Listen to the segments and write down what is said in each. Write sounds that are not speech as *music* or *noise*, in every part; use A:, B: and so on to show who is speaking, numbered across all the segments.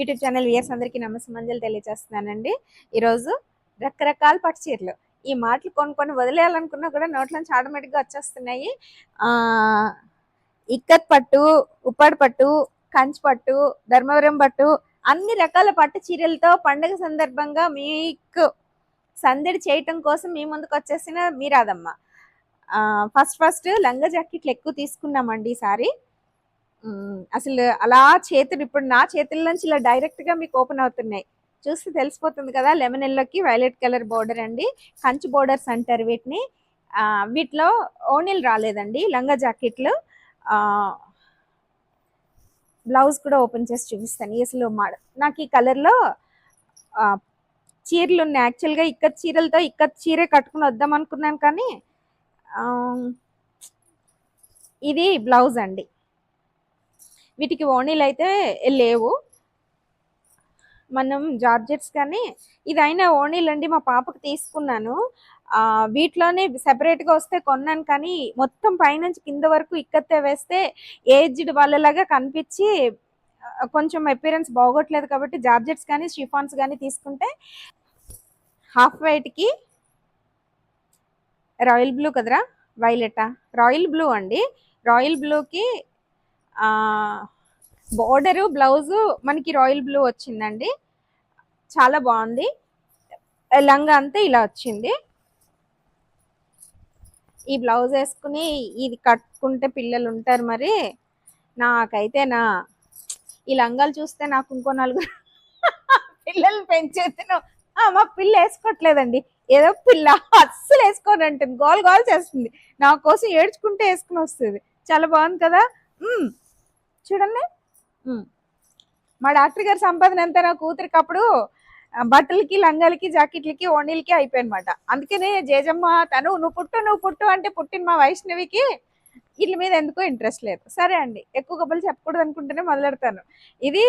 A: YouTube channel weirs అందరికీ నమస్తే తెలియజేస్తున్నానండి. ఈరోజు రకరకాల పట్టు చీరలు. ఈ మాటలు కొనుక్కొని వదిలేయాలనుకున్నా కూడా నోట్లోంచి ఆటోమేటిక్గా వచ్చేస్తున్నాయి. ఇక్కత్ పట్టు ఉప్పాడు పట్టు కంచి పట్టు ధర్మవరం పట్టు అన్ని రకాల పట్టు చీరలతో పండగ సందర్భంగా మీకు సందడి చేయటం కోసం మీ ముందుకు వచ్చేసిన మీరాదమ్మ. ఫస్ట్ ఫస్ట్ లంగా జాకెట్లు ఎక్కువ తీసుకున్నామండి ఈసారి. అసలు అలా చేతులు ఇప్పుడు నా చేతుల నుంచి ఇలా డైరెక్ట్గా మీకు ఓపెన్ అవుతున్నాయి. చూస్తే తెలిసిపోతుంది కదా లెమన్ ఎల్లోకి వైలెట్ కలర్ బోర్డర్ అండి. కంచు బోర్డర్స్ అంటారు వీటిని. వీటిలో ఓనిల్ రాలేదండి లంగా జాకెట్లు. బ్లౌజ్ కూడా ఓపెన్ చేసి చూపిస్తాను. అసలు మా నాకు ఈ కలర్లో చీరలు ఉన్నాయి. యాక్చువల్గా ఇక్కత్ చీరలతో ఇక్కత్ చీరే కట్టుకుని వద్దాం అనుకున్నాను కానీ ఇది బ్లౌజ్ అండి. వీటికి ఓణీలు అయితే లేవు. మనం జార్జెట్స్ కానీ ఇదైనా ఓణీలు అండి మా పాపకు తీసుకున్నాను. వీటిలోనే సెపరేట్గా వస్తే కొన్నాను కానీ మొత్తం పైనుంచి కింద వరకు ఇక్కతే వేస్తే ఏజ్డ్ వాళ్ళలాగా కనిపించి కొంచెం అపీరెన్స్ బాగోట్లేదు కాబట్టి జార్జెట్స్ కానీ షిఫాన్స్ కానీ తీసుకుంటే హాఫ్ వైట్కి రాయల్ బ్లూ కదరా? వైలెటా రాయల్ బ్లూ అండి. రాయల్ బ్లూకి బోర్డరు బ్లౌజు మనకి రాయల్ బ్లూ వచ్చిందండి. చాలా బాగుంది. లంగా అంతా ఇలా వచ్చింది. ఈ బ్లౌజ్ వేసుకుని ఇది కట్టుకుంటే పిల్లలు ఉంటారు మరి. నాకైతే నా ఈ లంగాలు చూస్తే నాకు ఇంకో నలుగురు *laughs* పిల్లలు పెంచేతను మా పిల్ల వేసుకోవట్లేదండి. ఏదో పిల్ల అస్సలు వేసుకోని అంటుంది గోల్ గోల్ చేస్తుంది. నా కోసం ఏడ్చుకుంటే వేసుకుని వస్తుంది. చాలా బాగుంది కదా? చూడండి. మా డాక్టర్ గారి సంపాదన అంతా నా కూతురికి అప్పుడు బట్టలకి లంగాలకి జాకెట్లకి ఓణీలకి అయిపోయినమాట అందుకనే జేజమ్మ తను నువ్వు పుట్టు నువ్వు పుట్టు అంటే పుట్టిన మా వైష్ణవికి వీళ్ళ మీద ఎందుకో ఇంట్రెస్ట్ లేదు. సరే అండి. ఎక్కువ కబుర్లు చెప్పకూడదు అనుకుంటేనే మొదలెడతాను. ఇది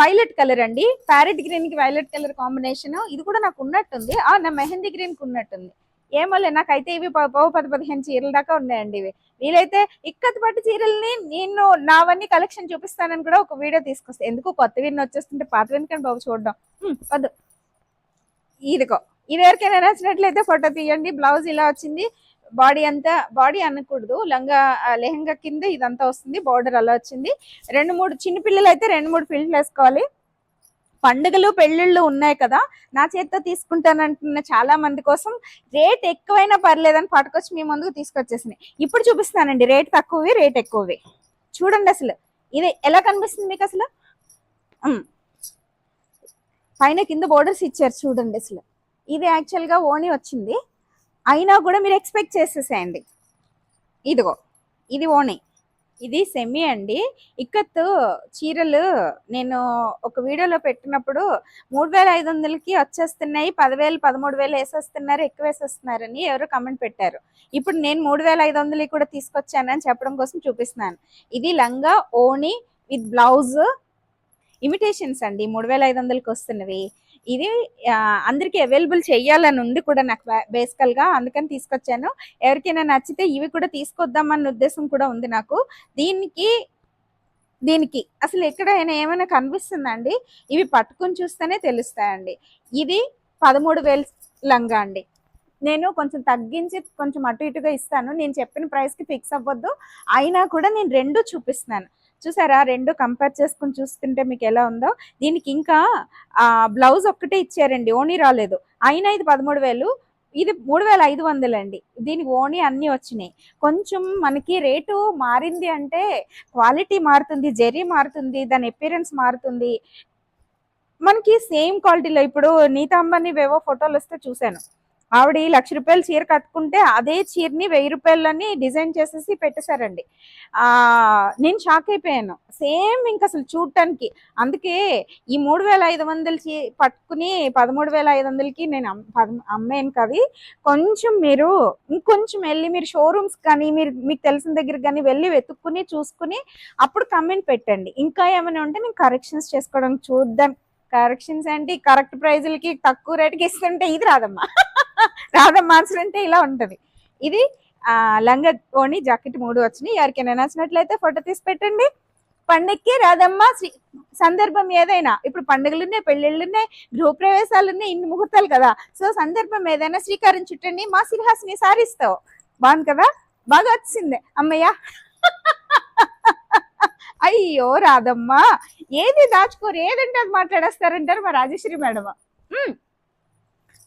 A: వైలెట్ కలర్ అండి. ప్యారెట్ గ్రీన్కి వైలెట్ కలర్ కాంబినేషన్. ఇది కూడా నాకు ఉన్నట్టుంది. ఆ నా మెహందీ గ్రీన్కి ఉన్నట్టుంది. ఏమోలే నాకైతే ఇవి పావు పది పదిహేను చీరల దాకా ఉన్నాయండి ఇవి. వీలైతే ఇక్కత్ పట్టు చీరల్ని నేను నావన్నీ కలెక్షన్ చూపిస్తానని కూడా ఒక వీడియో తీసుకొస్తాను ఎందుకు? కొత్త విన్న వచ్చేస్తుంటే పాత వెనుకని బాబు చూడడం. వద్దు. ఇదిగో ఇది ఎవరికైనా నచ్చినట్లయితే ఫోటో తీయండి. బ్లౌజ్ ఇలా వచ్చింది. బాడీ అంతా బాడీ అనకూడదు. లంగా లెహంగా కింద ఇదంతా వస్తుంది. బార్డర్ అలా వచ్చింది. రెండు మూడు చిన్న పిల్లలు అయితే రెండు మూడు ఫిల్ట్లు వేసుకోవాలి. పండుగలు పెళ్ళిళ్ళు ఉన్నాయి కదా నా చేతితో తీసుకుంటానంటున్న చాలా మంది కోసం రేట్ ఎక్కువైనా పర్లేదని పట్టుకొచ్చి మీ ముందుకు తీసుకొచ్చేసినాయి ఇప్పుడు చూపిస్తానండి రేట్ తక్కువవి రేట్ ఎక్కువవి. చూడండి అసలు ఇది ఎలా కనిపిస్తుంది మీకు అసలు? పైన కింద బోర్డర్స్ ఇచ్చారు చూడండి అసలు. ఇది యాక్చువల్గా ఓణి వచ్చింది. అయినా కూడా మీరు ఎక్స్పెక్ట్ చేసేసేయండి. ఇదిగో ఇది ఓణి. ఇది సెమీ అండి. ఇక్కత్ చీరలు నేను ఒక వీడియోలో పెట్టినప్పుడు మూడు వేల ఐదు వందలకి వచ్చేస్తున్నాయి పదివేలు పదమూడు వేలు వేసేస్తున్నారు ఎక్కువ వేసేస్తున్నారని ఎవరు కమెంట్ పెట్టారు. ఇప్పుడు నేను మూడు వేల ఐదు వందలకి కూడా తీసుకొచ్చానని చెప్పడం కోసం చూపిస్తున్నాను. ఇది లంగా ఓణి విత్ బ్లౌజ్ ఇమిటేషన్స్ అండి. మూడు వేల ఐదు వందలకి వస్తున్నవి. ఇది అందరికీ అవైలబుల్ చేయాలని ఉంది కూడా నాకు బేసికల్గా అందుకని తీసుకొచ్చాను. ఎవరికైనా నచ్చితే ఇవి కూడా తీసుకొద్దామన్న ఉద్దేశం కూడా ఉంది నాకు. దీనికి దీనికి అసలు ఎక్కడైనా ఏమైనా కనిపిస్తుందండి? ఇవి పట్టుకుని చూస్తేనే తెలుస్తాయండి. ఇది పదమూడు వేలు లంగా అండి. నేను కొంచెం తగ్గించి కొంచెం అటు ఇటుగా ఇస్తాను. నేను చెప్పిన ప్రైస్కి ఫిక్స్ అవ్వద్దు. అయినా కూడా నేను రెండు చూపిస్తున్నాను. చూసారా? రెండు కంపేర్ చేసుకుని చూస్తుంటే మీకు ఎలా ఉందో. దీనికి ఇంకా ఆ బ్లౌజ్ ఒక్కటే ఇచ్చారండి. ఓనీ రాలేదు. అయినా ఇది పదమూడు వేలు. ఇది మూడు వేల ఐదు వందలు అండి దీనికి ఓనీ అన్నీ వచ్చినాయి. కొంచెం మనకి రేటు మారింది అంటే క్వాలిటీ మారుతుంది జెరీ మారుతుంది దాని అపిరెన్స్ మారుతుంది. మనకి సేమ్ క్వాలిటీలో ఇప్పుడు నీతా అంబానీ వేవో ఫోటోలు వస్తే చూశాను. ఆవిడ ఈ లక్ష రూపాయలు చీర కట్టుకుంటే అదే చీరని వెయ్యి రూపాయలని డిజైన్ చేసేసి పెట్టేశారండి. ఆ నేను షాక్ అయిపోయాను. సేమ్ ఇంకా అసలు చూడటానికి అందుకే ఈ మూడు వేల ఐదు వందలు చీ పట్టుకుని పదమూడు వేల ఐదు వందలకి నేను అమ్మాను కవి కొంచెం మీరు ఇంకొంచెం వెళ్ళి మీరు షోరూమ్స్ కానీ మీరు మీకు తెలిసిన దగ్గర కానీ వెళ్ళి వెతుక్కుని చూసుకుని అప్పుడు కమెంట్ పెట్టండి. ఇంకా ఏమైనా ఉంటే నేను కరెక్షన్స్ చేసుకోవడానికి చూద్దాం కరెక్షన్స్ ఏంటి కరెక్ట్ ప్రైజులకి తక్కువ రేటుకి ఇస్తుంటే ఇది రాదమ్మా. *laughs* రాదమ్మా ఆన్సర్ అంటే ఇలా ఉంటుంది. ఇది లంగా ఓణి జాకెట్ మూడు వచ్చినాయి. ఎవరికైనా నచ్చినట్లయితే ఫోటో తీసి పెట్టండి. పండక్కి రాదమ్మా శ్రీ- సందర్భం ఏదైనా ఇప్పుడు పండుగలున్నాయి పెళ్ళిళ్ళున్నాయి పెళ్ళిళ్ళు ఉన్నాయి గృహప్రవేశాలు ఉన్నాయి ఇన్ని ముహూర్తాలు కదా. సో సందర్భం ఏదైనా శ్రీకారం చుట్టండి. మా సిరిహాసిని సారిస్తావు బాగుంది కదా? బాగా వచ్చింది. అమ్మయ్యా. *laughs* అయ్యో రాదమ్మా ఏది దాచుకోరు ఏదంటే అది మాట్లాడేస్తారంటారు మా రాజశ్రీ మేడం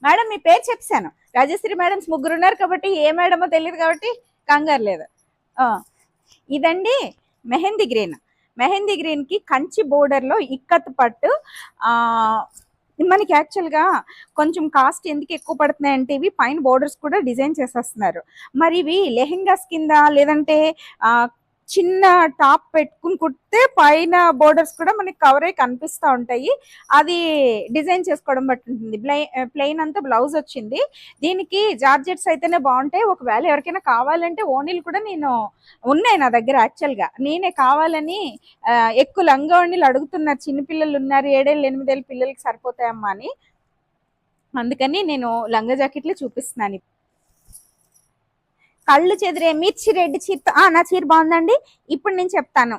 A: మేడం మీ పేరు చెప్పాను. రాజశ్రీ మేడమ్స్ ముగ్గురు ఉన్నారు కాబట్టి ఏ మేడమో తెలియదు కాబట్టి కంగారు లేదు. ఇదండి మెహందీ గ్రీన్. మెహందీ గ్రీన్కి కంచి బోర్డర్లో ఇక్కత్ పట్టు. ఆ మనకి యాక్చువల్గా కొంచెం కాస్ట్ ఎందుకు ఎక్కువ పడుతున్నాయి అంటే ఇవి పైన బోర్డర్స్ కూడా డిజైన్ చేసేస్తున్నారు. మరి ఇవి లెహెంగాస్ కింద లేదంటే చిన్న టాప్ పెట్టుకుని కుడితే పైన బోర్డర్స్ కూడా మనకి కవర్ అయ్యి కనిపిస్తూ ఉంటాయి. అది డిజైన్ చేసుకోవడం బట్టి ఉంటుంది. ప్లెయిన్ అంతా బ్లౌజ్ వచ్చింది. దీనికి జార్జెట్స్ అయితేనే బాగుంటాయి. ఒకవేళ ఎవరికైనా కావాలంటే ఓనీలు కూడా నేను ఉన్నాయి నా దగ్గర యాక్చువల్గా నేనే కావాలని ఎక్కువ లంగా ఓణీలు అడుగుతున్నారు చిన్నపిల్లలు ఉన్నారు. ఏడేళ్ళు ఎనిమిదేళ్ళ పిల్లలకి సరిపోతాయమ్మా అని. అందుకని నేను లంగా జాకెట్లు చూపిస్తున్నాను కళ్ళు చెదిరే మిర్చి రెడ్ చీర ఆ నా చీర బాగుందండి. ఇప్పుడు నేను చెప్తాను.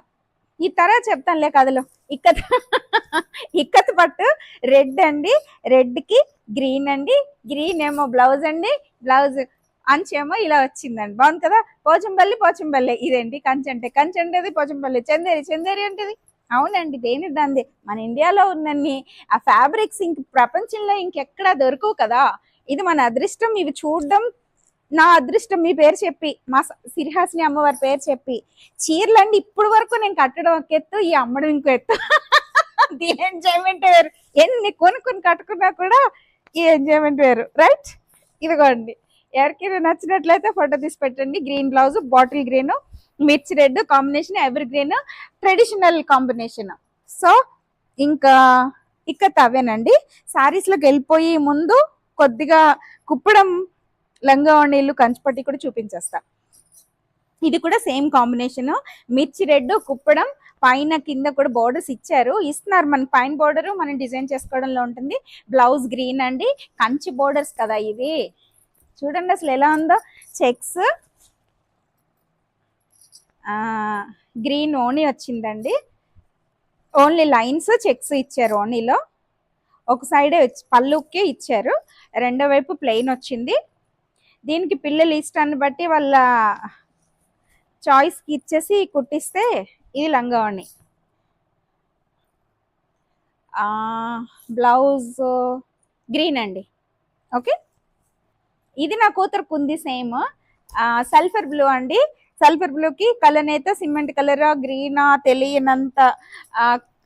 A: ఈ తర్వాత చెప్తానులే కథలో. ఇక్కత్ *laughs* ఇక్కత్ పట్టు రెడ్ అండి. రెడ్కి గ్రీన్ అండి. గ్రీన్ ఏమో బ్లౌజ్ అండి. బ్లౌజ్ అంచేమో ఇలా వచ్చిందండి. బాగుంది కదా? పోచంపల్లి పోచంపల్లి ఇదేంటి? కంచి అంటే కంచి అంటేది పోచంపల్లి చందేరి చందేరి అంటేది. అవునండి దేని దాంది మన ఇండియాలో ఉన్నన్ని ఆ ఫ్యాబ్రిక్స్ ఇంక ప్రపంచంలో ఇంకెక్కడా దొరకవు కదా? ఇది మన అదృష్టం. ఇవి చూడడం నా అదృష్టం మీ పేరు చెప్పి మా సిరిహాసిని అమ్మవారి పేరు చెప్పి చీరలండి ఇప్పుడు వరకు నేను కట్టడం ఒక ఎత్తు ఈ అమ్మడం ఇంకో ఎత్తు. దీని ఎంజాయ్మెంట్ వేరు ఎన్ని కొనుక్కొని కట్టుకున్నా కూడా ఈ ఎంజాయ్మెంట్ వేరు రైట్ ఇదిగోండి. ఎవరికైనా నచ్చినట్లయితే ఫోటో తీసి పెట్టండి. గ్రీన్ బ్లౌజ్ బాటిల్ గ్రీన్ మిర్చి red combination evergreen traditional combination so ఇంకా ఇక్క తవేనండి శారీస్లోకి వెళ్ళిపోయి ముందు కొద్దిగా కుప్పడం లంగా నీళ్ళు కంచిపట్టి కూడా చూపించేస్తా. ఇది కూడా సేమ్ కాంబినేషన్. మిర్చి రెడ్ కుప్పడం పైన కింద కూడా బోర్డర్స్ ఇచ్చారు. ఇస్తున్నారు మన పైన బోర్డర్ మనం డిజైన్ చేసుకోవడంలో ఉంటుంది. బ్లౌజ్ గ్రీన్ అండి. కంచి బోర్డర్స్ కదా ఇవి. చూడండి అసలు ఎలా ఉందో. చెక్స్. గ్రీన్ ఓనీ వచ్చిందండి. ఓన్లీ లైన్స్ చెక్స్ ఇచ్చారు ఓనీలో ఒక సైడే పళ్ళుకే ఇచ్చారు. రెండో వైపు ప్లెయిన్ వచ్చింది. దీనికి పిల్లల ఇష్టాన్ని బట్టి వాళ్ళ చాయిస్కి ఇచ్చేసి కుట్టిస్తే ఇది లంగావణి. బ్లౌజ్ గ్రీన్ అండి. ఓకే ఇది నా కూతురు కుంది సేమ్ సల్ఫర్ బ్లూ అండి. సల్ఫర్ బ్లూకి కలర్ నేత సిమెంట్ కలర్ గ్రీనా తెలియనంత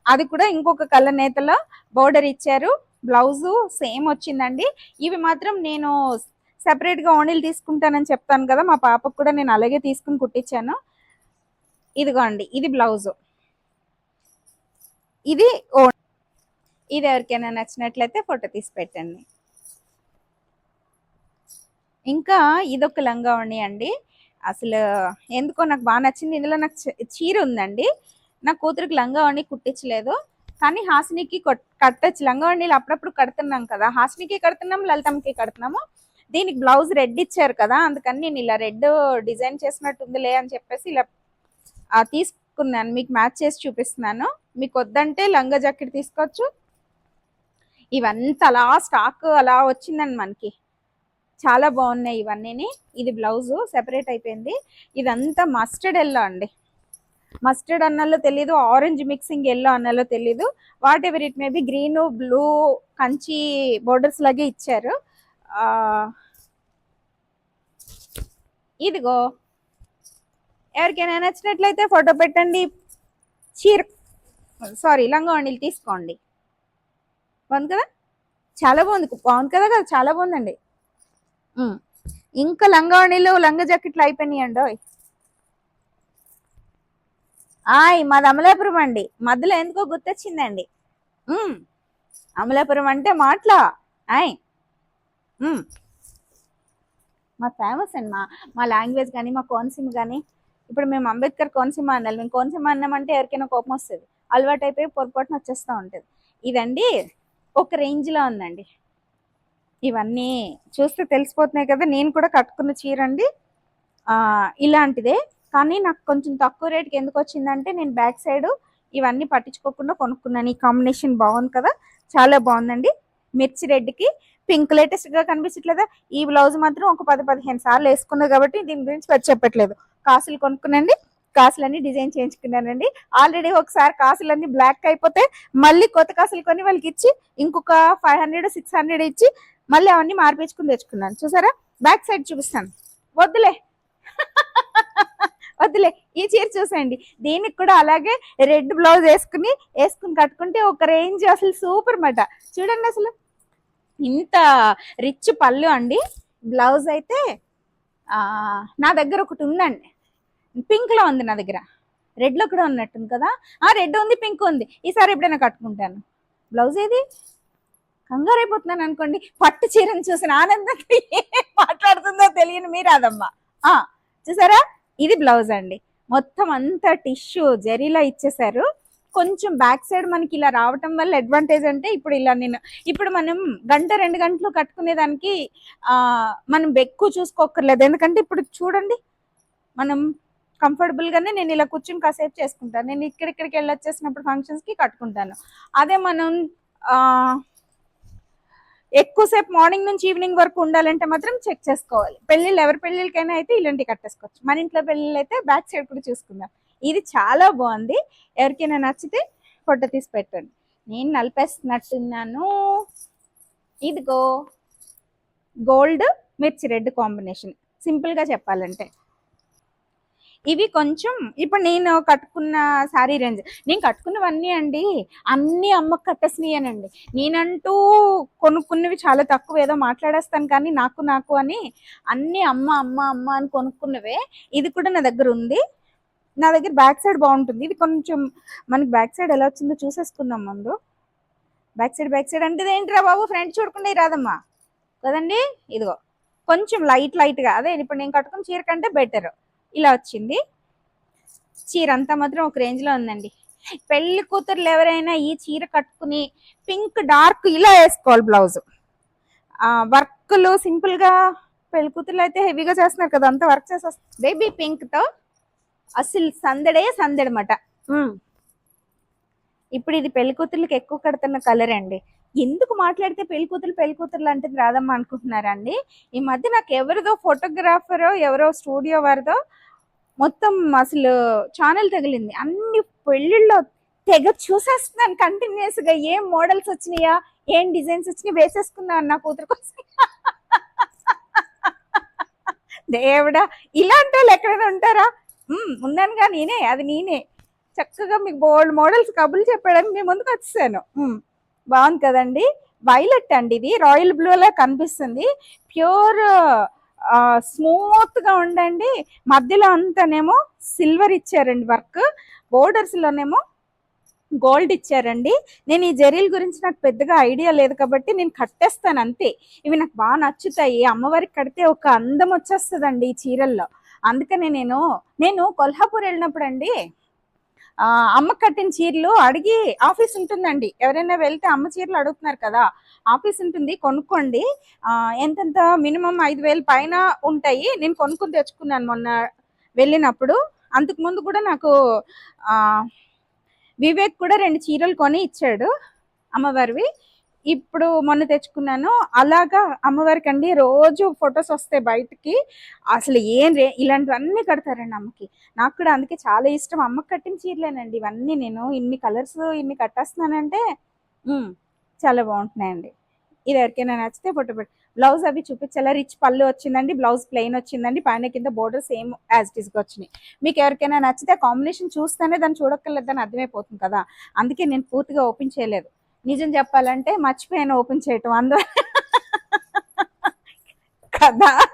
A: అది కూడా ఇంకొక కలర్ నేతలో బోర్డర్ ఇచ్చారు. బ్లౌజు సేమ్ వచ్చిందండి. ఇవి మాత్రం నేను సపరేట్గా గా ఓణీలు తీసుకుంటానని చెప్తాను కదా మా పాపకు కూడా నేను అలాగే తీసుకుని కుట్టించాను. ఇదిగోండి ఇది బ్లౌజు ఇది ఓ ఇది ఎవరికైనా నచ్చినట్లయితే ఫోటో తీసి పెట్టండి. ఇంకా ఇదొక లంగా ఉండి అండి. అసలు ఎందుకో నాకు బాగా నచ్చింది. ఇందులో నాకు చీర ఉందండి. నా కూతురికి లంగా ఓణి కుట్టించలేదు. కానీ హాసినికి కొట్- కట్టచ్చు. లంగా ఓణీలు అప్పుడప్పుడు కడుతున్నాం కదా. హాసినికి కడుతున్నాం లలితమ్మకి కడుతున్నాము. దీనికి బ్లౌజ్ రెడ్ ఇచ్చారు కదా అందుకని నేను ఇలా రెడ్ డిజైన్ చేసినట్టుందిలే అని చెప్పేసి ఇలా తీసుకున్నాను. మీకు మ్యాచ్ చేసి చూపిస్తున్నాను. మీకు వద్దంటే లంగా జాకెట్ తీసుకోవచ్చు. ఇవంతా అలా స్టాక్ అలా వచ్చిందండి మనకి. చాలా బాగున్నాయి ఇవన్నీ ఇది బ్లౌజు సెపరేట్ అయిపోయింది. ఇదంతా మస్టర్డ్ ఎల్లో అండి. మస్టర్డ్ అన్నలో తెలీదు ఆరెంజ్ మిక్సింగ్ ఎల్లో అన్నలో తెలీదు. Whatever it maybe green blue Kanchi borders లాగే ఇచ్చారు. ఇదిగో. ఎవరికైనా నచ్చినట్లయితే ఫోటో పెట్టండి. చీర సారీ లంగావణిలు తీసుకోండి. బాగుంది కదా? చాలా బాగుంది. బాగుంది కదా? కదా చాలా బాగుందండి. ఇంకా ఇంకా లంగావణిలు లంగా జాకెట్లు అయిపోయినాయండి ఓయ్. ఆయ్ మాది అమలాపురం అండి. మధ్యలో ఎందుకో గుర్తొచ్చిందండి. అమలాపురం అంటే మాట్లా. ఆయ్. మా ఫేమస్ అండి మా మా లాంగ్వేజ్ కానీ మా కోనసీమ కానీ. ఇప్పుడు మేము అంబేద్కర్ కోనసీమ అన్నాలి మేము కోనసీమ అన్నామంటే ఎవరికైనా కోపం వస్తుంది. అలవాటు అయిపోయి పొరపాటున వచ్చేస్తూ ఉంటుంది. ఇదండి ఒక రేంజ్లో ఉందండి. ఇవన్నీ చూస్తే తెలిసిపోతున్నాయి కదా నేను కూడా కట్టుకున్న చీర అండి. ఇలాంటిదే. కానీ నాకు కొంచెం తక్కువ రేట్కి ఎందుకు వచ్చిందంటే నేను బ్యాక్ సైడ్ ఇవన్నీ పట్టించుకోకుండా కొనుక్కున్నాను. ఈ కాంబినేషన్ బాగుంది కదా చాలా బాగుందండి. మిర్చి రెడ్కి పింక్ లేటెస్ట్గా కనిపించట్లేదా? ఈ బ్లౌజ్ మాత్రం ఒక పది పదిహేను సార్లు వేసుకున్నా కాబట్టి దీని గురించి పెద్ద చెప్పట్లేదు. కాసులు కొనుక్కునండి. కాసులన్నీ డిజైన్ చేయించుకున్నానండి. ఆల్రెడీ ఒకసారి కాసులన్నీ బ్లాక్ అయిపోతే మళ్ళీ కొత్త కాసులు కొని వాళ్ళకి ఇచ్చి ఇంకొక ఫైవ్ హండ్రెడ్ సిక్స్ హండ్రెడ్ ఇచ్చి మళ్ళీ అవన్నీ మార్పించుకుని తెచ్చుకున్నాను. చూసారా? బ్యాక్ సైడ్ చూపిస్తాను. వద్దులే. *laughs* వద్దులే. ఈ చీర చూసేయండి. దీనికి కూడా అలాగే రెడ్ బ్లౌజ్ వేసుకుని వేసుకుని కట్టుకుంటే ఒక రేంజ్ అసలు సూపర్ మాట చూడండి అసలు. ఇంత రిచ్ పళ్ళు అండి. బ్లౌజ్ అయితే నా దగ్గర ఒకటి ఉందండి. పింక్లో ఉంది నా దగ్గర. రెడ్లో కూడా ఉన్నట్టుంది కదా? ఆ రెడ్ ఉంది పింక్ ఉంది. ఈసారి ఎప్పుడైనా కట్టుకుంటాను. బ్లౌజ్ ఏది? కంగారు అయిపోతున్నాను అనుకోండి. పట్టు చీరను చూసిన ఆనందంగా ఏం మాట్లాడుతుందో తెలియని మీరు అదమ్మా ఆ చూసారా? ఇది బ్లౌజ్ అండి. మొత్తం అంతా టిష్యూ జరీలో ఇచ్చేసారు కొంచెం బ్యాక్ సైడ్ మనకి ఇలా రావటం వల్ల అడ్వాంటేజ్ అంటే ఇప్పుడు ఇలా నేను ఇప్పుడు మనం గంట రెండు గంటలు కట్టుకునే దానికి ఆ మనం ఎక్కువ చూసుకోకర్లేదు ఎందుకంటే ఇప్పుడు చూడండి మనం కంఫర్టబుల్ గానే నేను ఇలా కూర్చుని కాసేపు చేసుకుంటాను. నేను ఇక్కడిక్కడికి వెళ్ళి వచ్చేసినప్పుడు ఫంక్షన్స్కి కట్టుకుంటాను. అదే మనం ఆ ఎక్కువసేపు మార్నింగ్ నుంచి ఈవినింగ్ వరకు ఉండాలంటే మాత్రం చెక్ చేసుకోవాలి. పెళ్ళిళ్ళు ఎవరి పెళ్ళిళ్ళకైనా అయితే ఇలాంటివి కట్టేసుకోవచ్చు. మన ఇంట్లో పెళ్ళిళ్ళు అయితే బ్యాక్ సైడ్ కూడా చూసుకుందాం. ఇది చాలా బాగుంది. ఎవరికైనా నచ్చితే ఫోటో తీసి పెట్టండి. నేను నలిపేస్తున్నట్టున్నాను. ఇదిగో గోల్డ్ మిర్చి రెడ్ కాంబినేషన్. సింపుల్గా చెప్పాలంటే. ఇవి కొంచెం ఇప్పుడు నేను కట్టుకున్న శారీ రేంజ్ నేను కట్టుకున్నవన్నీ అండి అన్ని అమ్మకు కట్టేసినాయనండి. నేనంటూ కొనుక్కున్నవి చాలా తక్కువ ఏదో మాట్లాడేస్తాను కానీ నాకు నాకు అని అన్ని అమ్మ అమ్మ అమ్మ అని కొనుక్కున్నవే. ఇది కూడా నా దగ్గర ఉంది. నా దగ్గర బ్యాక్ సైడ్ బాగుంటుంది. ఇది కొంచెం మనకి బ్యాక్ సైడ్ ఎలా వచ్చిందో చూసేసుకుందాం ముందు. బ్యాక్ సైడ్ బ్యాక్ సైడ్ అంటే ఏంటిరా బాబు? ఫ్రంట్ చూడకుండా రాదమ్మా. కదండి? ఇదిగో. కొంచెం లైట్ లైట్గా అదే ఇప్పుడు నేను కట్టుకున్న చీర కంటే బెటర్ ఇలా వచ్చింది. చీర అంతా మాత్రం ఒక రేంజ్లో ఉందండి. పెళ్ళి కూతుర్లు ఎవరైనా ఈ చీర కట్టుకుని పింక్ డార్క్ ఇలా వేసుకోవాలి బ్లౌజ్ వర్క్లు సింపుల్గా పెళ్ళి కూతుర్లు అయితే హెవీగా చేస్తున్నారు కదా అంత వర్క్ చేసేస్తుంది బేబీ పింక్తో అసలు సందడే సందడమాట. ఇప్పుడు ఇది పెళ్ళి కూతుర్లకి ఎక్కువ కడుతున్న కలర్ అండి. ఎందుకు మాట్లాడితే పెళ్ళి కూతురు పెళ్ళి కూతుర్లు అంటే రాదమ్మా అనుకుంటున్నారండి? ఈ మధ్య నాకు ఎవరిదో ఫోటోగ్రాఫరో ఎవరో స్టూడియో వారిదో మొత్తం అసలు ఛానల్ తగిలింది. అన్ని పెళ్ళిళ్ళలో తెగ చూసేస్తున్నాను కంటిన్యూస్గా. ఏం మోడల్స్ వచ్చినాయా? ఏం డిజైన్స్ వచ్చినాయి? వేసేసుకున్నాను నా కూతురు కోసం. దేవుడా ఇలాంటి వాళ్ళు ఎక్కడైనా ఉంటారా? ఉన్నానుగా నేనే అది నేనే. చక్కగా మీకు బోల్డ్ మోడల్స్ కబుర్లు చెప్పడానికి మీ ముందుకు వచ్చేసాను. బాగుంది కదండి. వైలెట్ అండి ఇది రాయల్ బ్లూలా కనిపిస్తుంది. ప్యూర్ స్మూత్గా ఉండండి మధ్యలో అంతానేమో సిల్వర్ ఇచ్చారండి వర్క్ బోర్డర్స్లోనేమో గోల్డ్ ఇచ్చారండి. నేను ఈ జరీల గురించి నాకు పెద్దగా ఐడియా లేదు కాబట్టి నేను కట్టేస్తాను అంతే. ఇవి నాకు బాగా నచ్చుతాయి. అమ్మవారికి కడితే ఒక అందం వచ్చేస్తుందండి ఈ చీరల్లో. అందుకనే నేను నేను కొల్హాపూర్ వెళ్ళినప్పుడు అండి అమ్మ కట్టిన చీరలు అడిగి ఆఫీస్ ఉంటుందండి. ఎవరైనా వెళ్తే అమ్మ చీరలు అడుగుతున్నారు కదా ఆఫీస్ ఉంటుంది కొనుక్కోండి. ఎంతెంత మినిమం ఐదు వేలు పైన ఉంటాయి. నేను కొనుక్కొని తెచ్చుకున్నాను మొన్న వెళ్ళినప్పుడు. అంతకు ముందు కూడా నాకు వివేక్ కూడా రెండు చీరలు కొని ఇచ్చాడు అమ్మవారివి. ఇప్పుడు మొన్న తెచ్చుకున్నాను. అలాగా అమ్మవారికి అండి రోజు ఫొటోస్ వస్తాయి బయటికి. అసలు ఏం రే ఇలాంటివన్నీ కడతారండి అమ్మకి. నాకు కూడా అందుకే చాలా ఇష్టం. అమ్మకి కట్టిన చీరలేనండి ఇవన్నీ నేను. ఇన్ని కలర్స్ ఇన్ని కట్టేస్తున్నానంటే చాలా బాగుంటున్నాయండి. ఇది ఎవరికైనా నచ్చితే ఫోటో పెట్టి బ్లౌజ్ అవి చూపించాలా? రిచ్ పళ్ళు వచ్చిందండి బ్లౌజ్ ప్లెయిన్ వచ్చిందండి పైన కింద బోర్డర్ సేమ్ యాజ్ ఇట్గా వచ్చినాయి. మీకు ఎవరికైనా నచ్చితే కాంబినేషన్ చూస్తేనే దాన్ని చూడక్కర్లేదు అని అర్థమైపోతుంది కదా. అందుకే నేను పూర్తిగా ఓపెన్ చేయలేదు. నిజం చెప్పాలంటే మర్చిపోయాను ఓపెన్ చేయటం అందువల్ల కదా?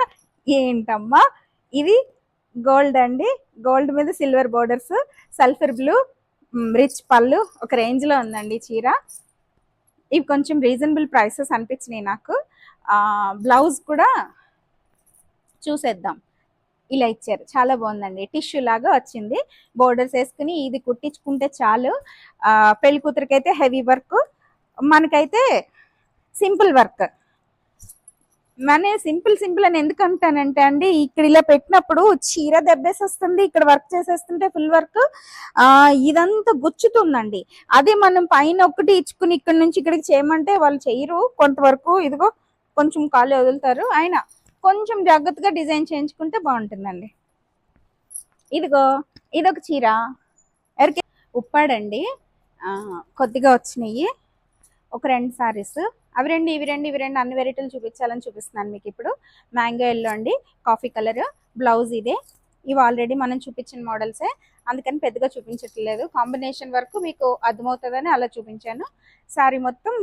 A: ఏంటమ్మా? ఇది గోల్డ్ అండి. గోల్డ్ మీద silver borders sulphur blue rich పళ్ళు ఒక రేంజ్లో ఉందండి చీర. ఇవి కొంచెం రీజనబుల్ ప్రైసెస్ అనిపించినాయి నాకు. బ్లౌజ్ కూడా చూసేద్దాం. ఇలా ఇచ్చారు. చాలా బాగుందండి. టిష్యూ లాగా వచ్చింది. బోర్డర్స్ వేసుకుని ఇది కుట్టించుకుంటే చాలు. ఆ, పెళ్ళి కూతురికి అయితే హెవీ వర్క్. మనకైతే సింపుల్ వర్క్. మన సింపుల్ సింపుల్ అని ఎందుకు అంటానంటే అండి ఇక్కడ ఇలా పెట్టినప్పుడు చీర దెబ్బేసి వస్తుంది ఇక్కడ వర్క్ చేసేస్తుంటే ఫుల్ వర్క్. ఇదంతా గుచ్చుతుందండి. అదే మనం పైన ఒకటి ఇచ్చుకుని ఇక్కడ నుంచి ఇక్కడికి చేయమంటే వాళ్ళు చేయరు కొంతవరకు ఇదిగో కొంచెం కాలు వదులుతారు. అయినా కొంచెం జాగ్రత్తగా డిజైన్ చేయించుకుంటే బాగుంటుందండి. ఇదిగో ఇదొక చీర. ఎవరికి ఉప్పాడండి. కొద్దిగా వచ్చినాయి. ఒక రెండు సారీస్. అవి రెండు ఇవి రెండు ఇవి రెండు అన్ని వెరైటీలు చూపించాలని చూపిస్తున్నాను మీకు ఇప్పుడు. మ్యాంగో ఎల్లో అండి కాఫీ కలర్ బ్లౌజ్ ఇదే. ఇవి ఆల్రెడీ మనం చూపించిన మోడల్సే అందుకని పెద్దగా చూపించట్లేదు. కాంబినేషన్ వరకు మీకు అర్థమవుతుందని అలా చూపించాను. సారీ మొత్తం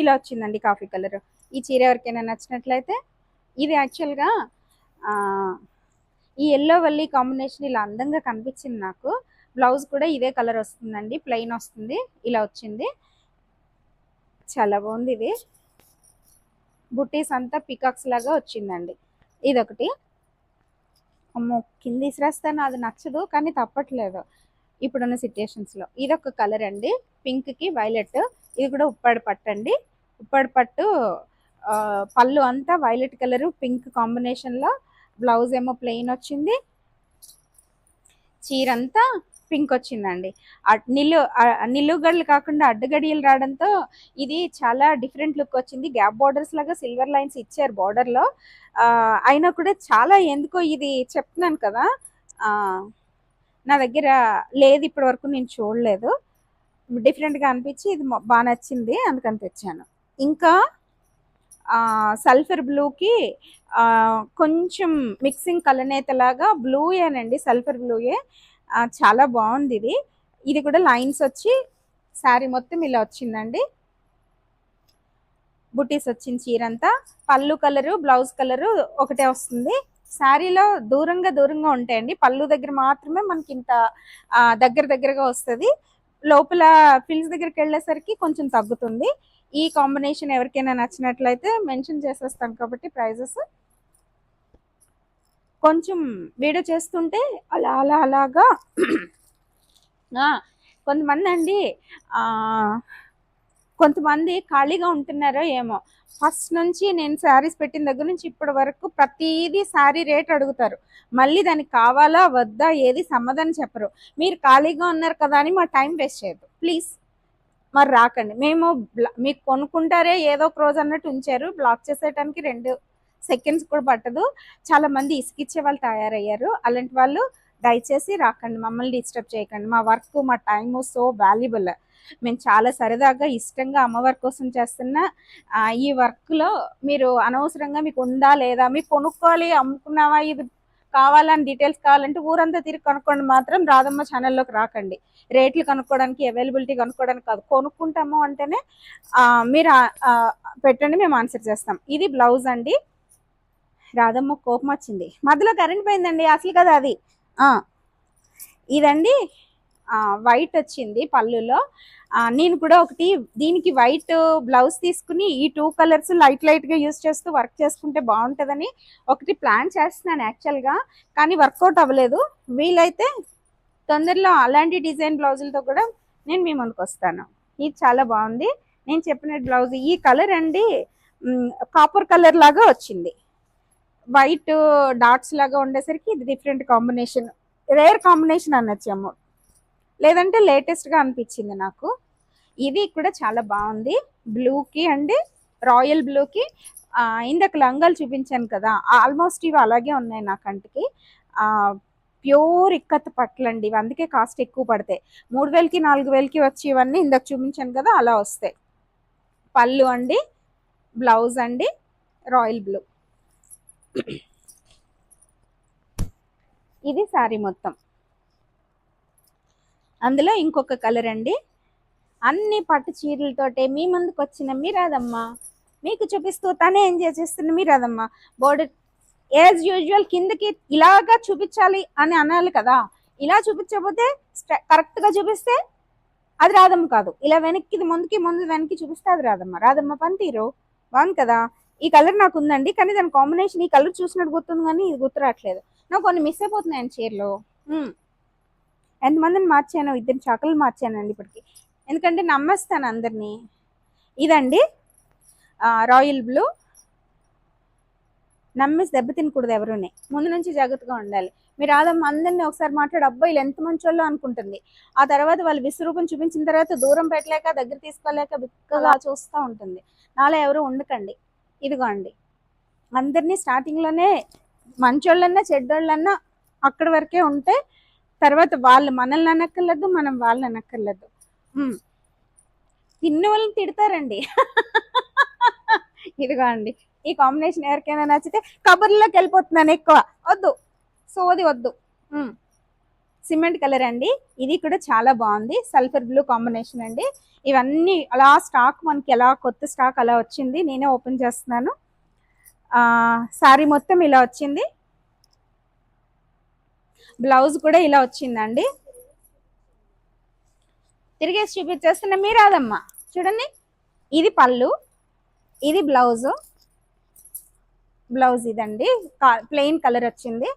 A: ఇలా వచ్చిందండి కాఫీ కలర్. ఈ చీర ఎవరికైనా నచ్చినట్లయితే ఇది యాక్చువల్గా ఈ ఎల్లో వల్లి కాంబినేషన్ ఇలా అందంగా కనిపించింది నాకు. బ్లౌజ్ కూడా ఇదే కలర్ వస్తుందండి ప్లెయిన్ వస్తుంది ఇలా వచ్చింది. చాలా బాగుంది ఇది. బుట్టీస్ అంతా పికాక్స్ లాగా వచ్చిందండి. ఇదొకటి. అమ్మో కింద ఇసిరేస్తాను అది నచ్చదు కానీ తప్పట్లేదు. ఇప్పుడున్న సిచ్యుయేషన్స్లో ఇదొక కలర్ అండి. పింక్కి వైలెట్ ఇది కూడా ఉప్పాడు పట్టు అండి. ఉప్పాడు పట్టు పళ్ళు అంతా వైలెట్ కలర్ పింక్ కాంబినేషన్లో బ్లౌజ్ ఏమో ప్లెయిన్ వచ్చింది. చీర అంతా పింక్ వచ్చిందండి అట్- నిలు నిలువుగడలు కాకుండా అడ్డుగడియలు రావడంతో ఇది చాలా డిఫరెంట్ లుక్ వచ్చింది గ్యాప్ బార్డర్స్ లాగా సిల్వర్ లైన్స్ ఇచ్చారు బార్డర్లో. అయినా కూడా చాలా ఎందుకో ఇది చెప్తున్నాను కదా. నా దగ్గర లేదు ఇప్పటి వరకు నేను చూడలేదు. డిఫరెంట్గా అనిపించి ఇది బాగా నచ్చింది అందుకని తెచ్చాను. ఇంకా సల్ఫర్ బ్లూకి కొంచెం మిక్సింగ్ కలనేతలాగా బ్లూ ఏనండి సల్ఫర్ బ్లూయే. చాలా బాగుంది ఇది. ఇది కూడా లైన్స్ వచ్చి శారీ మొత్తం ఇలా వచ్చిందండి. బుటీస్ వచ్చింది చీర అంతా పళ్ళు కలరు బ్లౌజ్ కలరు ఒకటే వస్తుంది. శారీలో దూరంగా దూరంగా ఉంటాయండి. పళ్ళు దగ్గర మాత్రమే మనకి ఇంత దగ్గర దగ్గరగా వస్తుంది. లోపల ఫిల్స్ దగ్గరికి వెళ్ళేసరికి కొంచెం తగ్గుతుంది. ఈ కాంబినేషన్ ఎవరికైనా నచ్చినట్లయితే మెన్షన్ చేసేస్తాం కాబట్టి ప్రైజెస్. కొంచెం వేడి చేస్తుంటే అలా అలా అలాగా *clears throat* కొంతమంది అండి కొంతమంది ఖాళీగా ఉంటున్నారో ఏమో. ఫస్ట్ నుంచి నేను శారీస్ పెట్టిన దగ్గర నుంచి ఇప్పటి వరకు ప్రతిదీ శారీ రేట్ అడుగుతారు. మళ్ళీ దానికి కావాలా వద్దా ఏది సమ్మదని చెప్పరు. మీరు ఖాళీగా ఉన్నారు కదా అని మా టైం వేస్ట్ చేయదు ప్లీజ్. మరి రాకండి. మేము మీకు కొనుక్కుంటారే ఏదో ఒక రోజు అన్నట్టు ఉంచారు. బ్లాక్ చేసేయటానికి రెండు సెకండ్స్ కూడా పట్టదు. చాలా మంది ఇసుకిచ్చే వాళ్ళు తయారయ్యారు. అలాంటి వాళ్ళు దయచేసి రాకండి మమ్మల్ని డిస్టర్బ్ చేయకండి. మా వర్క్ మా టైము సో వాల్యుబుల్ మేము చాలా సరదాగా ఇష్టంగా అమ్మవారి కోసం చేస్తున్న ఈ వర్క్లో మీరు అనవసరంగా మీకు ఉందా లేదా మీకు కొనుక్కోవాలి అమ్ముకున్నావా ఇది కావాలని డీటెయిల్స్ కావాలంటే ఊరంతా తిరిగి కనుక్కోండి మాత్రం రాధమ్మ ఛానల్లోకి రాకండి. రేట్లు కనుక్కోవడానికి అవైలబిలిటీ కనుక్కోవడానికి కాదు. కొనుక్కుంటాము అంటేనే మీరు పెట్టండి మేము ఆన్సర్ చేస్తాం. ఇది బ్లౌజ్ అండి. రాధమ్మ కోపం వచ్చింది. మధ్యలో కరెంట్ పోయిందండి అసలు కదా అది? ఇదండి వైట్ వచ్చింది పళ్ళులో. నేను కూడా ఒకటి దీనికి వైట్ బ్లౌజ్ తీసుకుని ఈ టూ కలర్స్ లైట్ లైట్గా యూస్ చేస్తూ వర్క్ చేసుకుంటే బాగుంటుందని ఒకటి ప్లాన్ చేస్తున్నాను యాక్చువల్గా కానీ వర్కౌట్ అవ్వలేదు. వీలైతే తొందరలో అలాంటి డిజైన్ బ్లౌజులతో కూడా నేను మీ ముందుకు వస్తాను. ఇది చాలా బాగుంది. నేను చెప్పిన బ్లౌజ్ ఈ కలర్ అండి కాపర్ కలర్ లాగా వచ్చింది. వైట్ డాట్స్ లాగా ఉండేసరికి ఇది డిఫరెంట్ కాంబినేషన్ రేర్ కాంబినేషన్ అనొచ్చేమో లేదంటే లేటెస్ట్గా అనిపించింది నాకు. ఇది కూడా చాలా బాగుంది. బ్లూకి అండి రాయల్ బ్లూకి ఇందాక లంగాలు చూపించాను కదా ఆల్మోస్ట్ ఇవి అలాగే ఉన్నాయి నా కంటికి. ప్యూర్ ఇక్కత్ పట్లు అండి ఇవి అందుకే కాస్ట్ ఎక్కువ పడతాయి. మూడు వేలకి నాలుగు వేలకి వచ్చి ఇవన్నీ ఇందాక చూపించాను కదా అలా వస్తాయి. పళ్ళు అండి బ్లౌజ్ అండి రాయల్ బ్లూ. ఇది శారీ మొత్తం. అందులో ఇంకొక కలర్ అండి. అన్ని పట్టు చీరలతోటే మీ ముందుకు వచ్చిన మీరాదమ్మా మీకు చూపిస్తూ తనే ఎంజాయ్ చేస్తున్న మీరాదమ్మా బోర్డర్ యాజ్ యూజువల్ కిందకి ఇలాగా చూపించాలి అని అనాలి కదా. ఇలా చూపించకపోతే కరెక్ట్గా చూపిస్తే అది రాదమ్మ కాదు. ఇలా వెనక్కి ముందుకి ముందు వెనక్కి చూపిస్తే అది రాదమ్మ రాదమ్మ పని తీరు బాగుంది కదా? ఈ కలర్ నాకు ఉందండి కానీ దాని కాంబినేషన్ ఈ కలర్ చూసినట్టు గుర్తుంది కానీ ఇది గుర్తు రావట్లేదు. నాకు కొన్ని మిస్ అయిపోతున్నాయండి చీరలో. ఎంతమందిని మార్చాను ఇద్దరు చాకలు మార్చానండి ఇప్పటికి. ఎందుకంటే నమ్మేస్తాను అందరినీ. ఇదండి. Royal blue. నమ్మేసి దెబ్బ తినకూడదు ఎవరునే. ముందు నుంచి జాగ్రత్తగా ఉండాలి. మీరు ఆదమ్మ అందరినీ ఒకసారి మాట్లాడు అబ్బాయిలు ఎంత మంచోళ్ళు అనుకుంటుంది. ఆ తర్వాత వాళ్ళు విశ్వరూపం చూపించిన తర్వాత దూరం పెట్టలేక దగ్గర తీసుకోలేక బిక్కగా చూస్తూ ఉంటుంది. నాలో ఎవరు ఉండకండి. ఇదిగోండి. అందరినీ స్టార్టింగ్లోనే మంచోళ్ళన్నా చెడ్డోళ్ళన్నా అక్కడి వరకే ఉంటే తర్వాత వాళ్ళు మనల్ని అనక్కర్లేదు మనం వాళ్ళని అనక్కర్లేదు. తిన్న వాళ్ళని తిడతారండి. ఇదిగో అండి ఈ కాంబినేషన్ ఎవరికైనా నచ్చితే కబుర్లోకి వెళ్ళిపోతున్నాను ఎక్కువ. వద్దు. సోది వద్దు. సిమెంట్ కలర్ అండి. ఇది కూడా చాలా బాగుంది. సల్ఫర్ బ్లూ కాంబినేషన్ అండి. ఇవన్నీ అలా స్టాక్ మనకి ఎలా కొత్త స్టాక్ అలా వచ్చింది నేనే ఓపెన్ చేస్తున్నాను. సారీ మొత్తం ఇలా వచ్చింది. బ్లౌజ్ కూడా ఇలా వచ్చిందండి. తిరిగేసి చూపించేస్తున్న మీ రాదమ్మా చూడండి. ఇది పళ్ళు. ఇది బ్లౌజ్. బ్లౌజ్ ఇదండి. ప్లెయిన్ కలర్ వచ్చింది.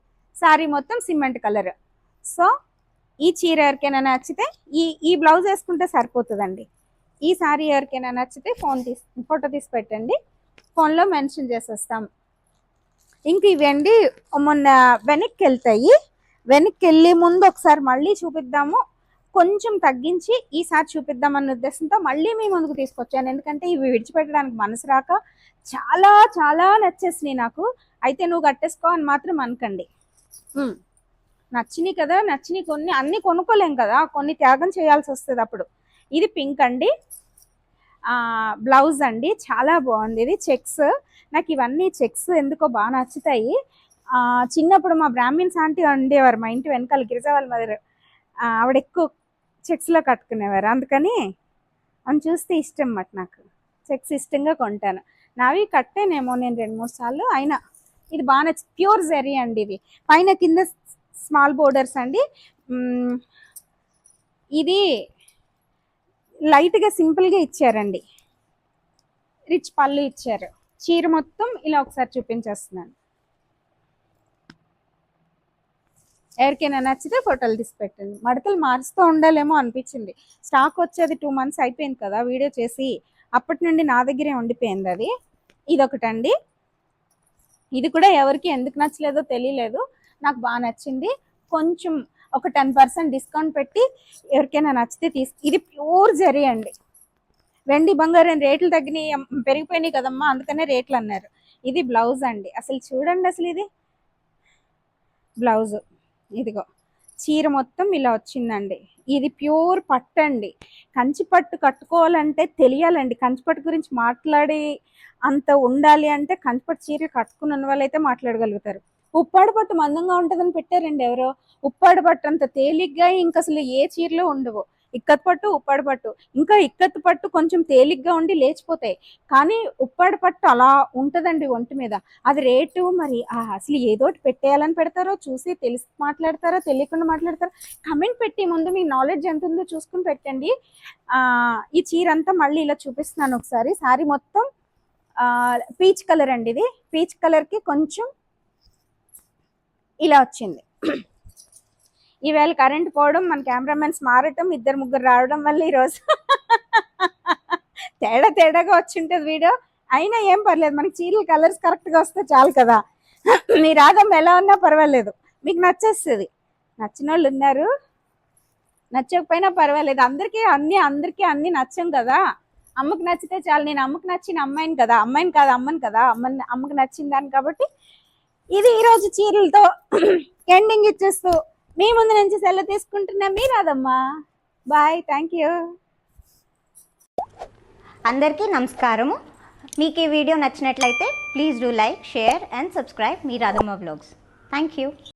A: సారీ మొత్తం సిమెంట్ కలర్. సో ఈ చీర ఎవరికైనా నచ్చితే ఈ ఈ బ్లౌజ్ వేసుకుంటే సరిపోతుందండి. ఈ సారీ ఎవరికైనా నచ్చితే ఫోన్ తీసి ఫోటో తీసి పెట్టండి. ఫోన్లో మెన్షన్ చేసేస్తాం. ఇంక ఇవండి మొన్న వెనక్కి వెళ్తాయి వెనక్కి వెళ్ళే ముందు ఒకసారి మళ్ళీ చూపిద్దాము. కొంచెం తగ్గించి ఈసారి చూపిద్దామన్న ఉద్దేశంతో మళ్ళీ మీ ముందుకు తీసుకొచ్చాను. ఎందుకంటే ఇవి విడిచిపెట్టడానికి మనసు రాక చాలా చాలా నచ్చేసినాయి నాకు. అయితే నువ్వు కట్టేసుకో అని మాత్రం అనకండి. నచ్చినాయి కదా నచ్చినాయి కొన్ని అన్ని కొనుక్కోలేం కదా కొన్ని త్యాగం చేయాల్సి వస్తుంది అప్పుడు. ఇది పింక్ అండి. బ్లౌజ్ అండి. చాలా బాగుంది. ఇది చెక్స్. నాకు ఇవన్నీ చెక్స్ ఎందుకో బాగా నచ్చుతాయి. చిన్నప్పుడు మా బ్రాహ్మిన్స్ ఆంటీ ఉండేవారు మా ఇంటి వెనకాల గిరిజావాళ్ళ మదర్. ఆవిడ ఎక్కువ చెక్స్లో కట్టుకునేవారు. అందుకని అని చూస్తే ఇష్టం అన్నమాట నాకు. చెక్స్ ఇష్టంగా కొంటాను. నావి కట్టానేమో నేను రెండు మూడు సార్లు. అయినా ఇది బాగా నచ్చి ప్యూర్ జరీ అండి ఇది పైన కింద స్మాల్ బోర్డర్స్ అండి. ఇది లైట్గా సింపుల్గా ఇచ్చారండి. రిచ్ పళ్ళు ఇచ్చారు. చీర మొత్తం ఇలా ఒకసారి చూపించేస్తున్నాను. ఎవరికైనా నచ్చితే ఫోటోలు తీసి పెట్టండి. మడతలు మారుస్తూ ఉండాలేమో అనిపించింది. స్టాక్ వచ్చేది టూ మంత్స్ అయిపోయింది కదా వీడియో చేసి అప్పటి నుండి నా దగ్గరే ఉండిపోయింది అది. ఇదొకటండి. ఇది కూడా ఎవరికి ఎందుకు నచ్చలేదో తెలియలేదు. నాకు బాగా నచ్చింది. కొంచెం ఒక టెన్ పర్సెంట్ డిస్కౌంట్ పెట్టి ఎవరికైనా నచ్చితే తీసు ఇది ప్యూర్ జరీ అండి. వెండి బంగారం రేట్లు తగ్గినాయి పెరిగిపోయినాయి కదమ్మా అందుకనే రేట్లు అన్నారు. ఇది బ్లౌజ్ అండి. అసలు చూడండి అసలు ఇది. బ్లౌజ్. ఇదిగో. చీర మొత్తం ఇలా వచ్చిందండి. ఇది ప్యూర్ పట్టు అండి. కంచి పట్టు కట్టుకోవాలంటే తెలియాలండి. కంచి పట్టు గురించి మాట్లాడి అంత ఉండాలి అంటే కంచి పట్టు చీర కట్టుకున్న వాళ్ళైతే మాట్లాడగలుగుతారు. ఉప్పాడు పట్టు మందంగా ఉంటుందని పెట్టారండి ఎవరో. ఉప్పాడు పట్టు అంత తేలిగ్గా ఇంకా అసలు ఏ చీరలో ఉండవు. ఇక్కత్ పట్టు ఉప్పాడు పట్టు. ఇంకా ఇక్కత్ పట్టు కొంచెం తేలిగ్గా ఉండి లేచిపోతాయి. కానీ ఉప్పాడు పట్టు అలా ఉంటుందండి ఒంటి మీద. అది రేటు మరి అసలు ఏదోటి పెట్టేయాలని పెడతారో చూసి తెలిసి మాట్లాడతారో తెలియకుండా మాట్లాడతారో కమెంట్ పెట్టి ముందు మీ నాలెడ్జ్ ఎంత ఉందో చూసుకుని పెట్టండి. ఈ చీర అంతా మళ్ళీ ఇలా చూపిస్తున్నాను ఒకసారి. సారీ మొత్తం పీచ్ కలర్ అండి ఇది. పీచ్ కలర్కి కొంచెం ఇలా వచ్చింది. ఈవేళ కరెంట్ పోవడం మన కెమెరామెన్స్ మారటం ఇద్దరు ముగ్గురు రావడం వల్ల ఈరోజు తేడా తేడాగా వచ్చి ఉంటుంది వీడియో. అయినా ఏం పర్లేదు మనకి చీరల కలర్స్ కరెక్ట్గా వస్తే చాలు కదా. మీ రాగం ఎలా ఉన్నా పర్వాలేదు. మీకు నచ్చేస్తుంది. నచ్చిన వాళ్ళు ఉన్నారు. నచ్చకపోయినా పర్వాలేదు. అందరికీ అన్ని అందరికీ అన్నీ నచ్చం కదా. అమ్మకి నచ్చితే చాలు. నేను అమ్మకి నచ్చిన అమ్మాయిని కదా. అమ్మాయిని కాదు అమ్మని కదా. అమ్మని అమ్మకు నచ్చిన దాన్ని కాబట్టి ఇది ఈరోజు చీరలతో *clears throat* ఎండింగ్ ఇచ్చేస్తూ మీ ముందు నుంచి సెలవు తీసుకుంటున్నా మీ రాదమ్మా బాయ్ థ్యాంక్ యూ
B: అందరికీ నమస్కారము. మీకు ఈ వీడియో నచ్చినట్లయితే please do like share and subscribe me Radhamma blogs thank you